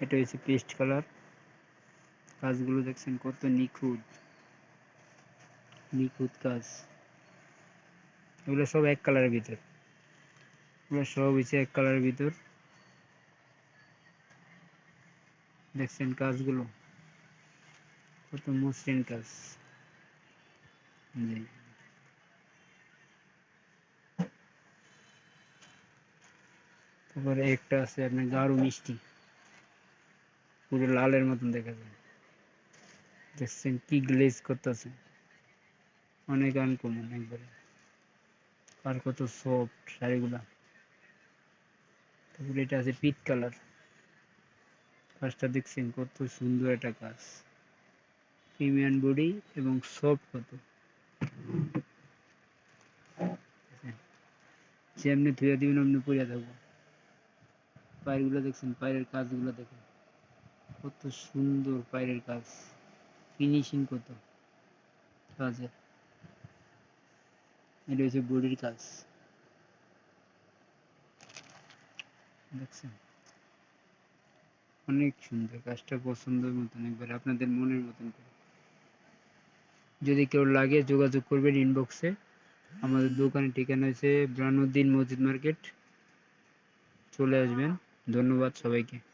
এটা হচ্ছে paste colour. কাজগুলো দেখছেন কত নিখুঁত। নিখুঁত কাজ। এগুলো সব এক কালারের ভিতর। এগুলো সব হচ্ছে এক কালারের ভিতর। দেখছেন কাজগুলো? কত মসৃণ কাজ। জি। তারপরে একটা আছে আপনার গাঢ় মিষ্টি। পুরো লালের মতন দেখা যায়। দেখছেন কি গ্লেজ করতেছে। অনেক আনকমন একবারে। আর কত সফট শাড়িগুলা। তারপরে এটা আছে পিট কালার কাজটা দেখছেন কত সুন্দর একটা কাজ। প্রিমিয়াম বডি এবং সফট কত। যেমনি ধুয়ে দিবেন, অমনি পরিয়া থাকব পায়েরগুলো দেখছেন, পায়ের কাজগুলো দেখেন। কত সুন্দর পায়ের কাজ। ফিনিশিং কত। কাজের এটা হচ্ছে বডির কাজ। দেখছেন? অনেক সুন্দর কাজটা পছন্দের মতন একবার, আপনাদের মনের মতন করে। যদি কেউ লাগে যোগাযোগ করবেন ইনবক্সে আমাদের দোকানের ঠিকানা হচ্ছে ব্রানুদ্দিন মসজিদ মার্কেট। চলে আসবেন। ধন্যবাদ সবাইকে।